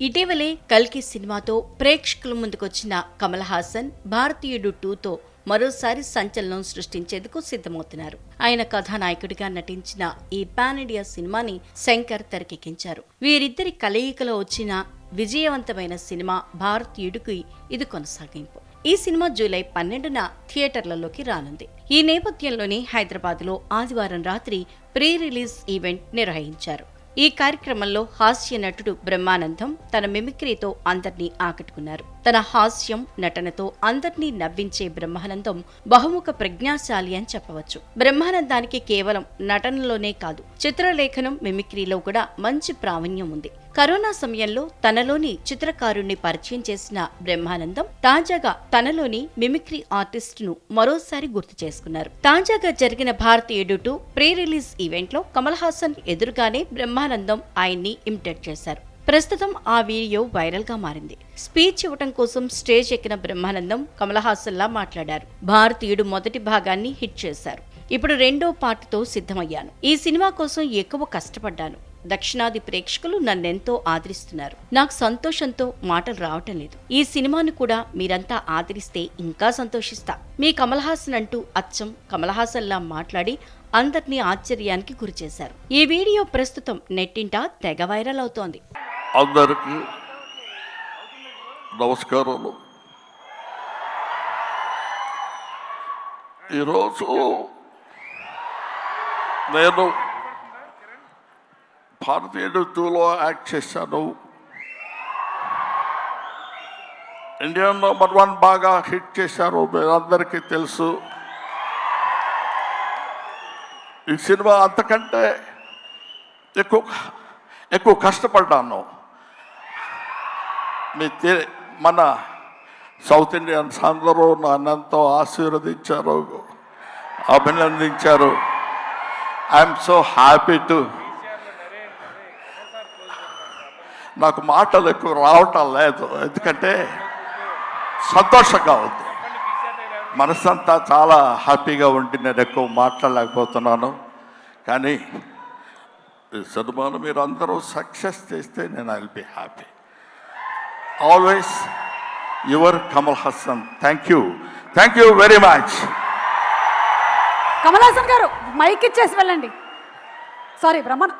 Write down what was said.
ఇటీవలే కల్కి సినిమాతో ప్రేక్షకుల ముందుకొచ్చిన కమల్ హాసన్ భారతీయుడు టూతో మరోసారి సంచలనం సృష్టించేందుకు సిద్ధమవుతున్నారు. ఆయన కథానాయకుడిగా నటించిన ఈ పాన్ ఇండియా సినిమాని శంకర్ తెరకెక్కించారు. వీరిద్దరి కలయికలో వచ్చిన విజయవంతమైన సినిమా భారతీయుడికి ఇది కొనసాగింపు. ఈ సినిమా జూలై పన్నెండున థియేటర్లలోకి రానుంది. ఈ నేపథ్యంలోనే హైదరాబాద్లో ఆదివారం రాత్రి ప్రీ రిలీజ్ ఈవెంట్ నిర్వహించారు. ఈ కార్యక్రమంలో హాస్య నటుడు బ్రహ్మానందం తన మిమిక్రీతో అందర్నీ ఆకట్టుకున్నారు. తన హాస్యం నటనతో అందర్నీ నవ్వించే బ్రహ్మానందం బహుముఖ ప్రజ్ఞాశాలి అని చెప్పవచ్చు. బ్రహ్మానందానికి కేవలం నటనలోనే కాదు చిత్రలేఖనం మిమిక్రీలో కూడా మంచి ప్రావీణ్యం ఉంది. కరోనా సమయంలో తనలోని చిత్రకారుణ్ణి పరిచయం చేసిన బ్రహ్మానందం తాజాగా తనలోని మిమిక్రీ ఆర్టిస్ట్ను మరోసారి గుర్తు చేసుకున్నారు. తాజాగా జరిగిన భారతీయుడు టూ ప్రీ రిలీజ్ ఈవెంట్లో కమల్ హాసన్ ఎదురుగానే బ్రహ్మానందం ఆయన్ని ఇమిటేట్ చేశారు. ప్రస్తుతం ఆ వీడియో వైరల్గా మారింది. స్పీచ్ ఇవ్వటం కోసం స్టేజ్ ఎక్కిన బ్రహ్మానందం కమల్ హాసన్ లా మాట్లాడారు. భారతీయుడు మొదటి భాగాన్ని హిట్ చేశారు. ఇప్పుడు రెండో పార్ట్తో సిద్ధమయ్యాను. ఈ సినిమా కోసం ఎక్కువ కష్టపడ్డాను. దక్షిణాది ప్రేక్షకులు నన్నెంతో ఆదరిస్తున్నారు. నాకు సంతోషంతో మాటలు రావటం లేదు. ఈ సినిమాను కూడా మీరంతా ఆదరిస్తే ఇంకా సంతోషిస్తా. మీ కమల్ హాసన్ అంటూ అచ్చం కమల్ హాసన్లా మాట్లాడి అందరినీ ఆశ్చర్యానికి గురిచేశారు. ఈ వీడియో ప్రస్తుతం నెట్టింట తెగ వైరల్ అవుతోంది. అందరికీ నమస్కారాలు. ఈరోజు నేను భారతీయుడు టూలో యాక్ట్ చేశాను. ఇండియన్ నెంబర్ వన్ బాగా హిట్ చేశారు మీరందరికీ తెలుసు. ఈ సినిమా అంతకంటే ఎక్కువ ఎక్కువ కష్టపడ్డాను. మీ తె- మన సౌత్ ఇండియన్స్ అందరూ నన్ను ఎంతో ఆశీర్వదించారు అభినందించారు. ఐఎమ్ సో హ్యాపీ టు నాకు మాటలు ఎక్కువ రావటం లేదు. ఎందుకంటే సంతోషంగా ఉంది. మనసంతా చాలా హ్యాపీగా ఉండి నేను ఎక్కువ మాట్లాడలేకపోతున్నాను. కానీ ఈ సినిమాను మీరు అందరూ సక్సెస్ చేస్తే నేను I be happy. Always your Kamal Haasan thank you thank you very much Kamal Haasan గారు మైక్ ఇచ్చేసి వెళ్ళండి. సారీ బ్రహ్మన్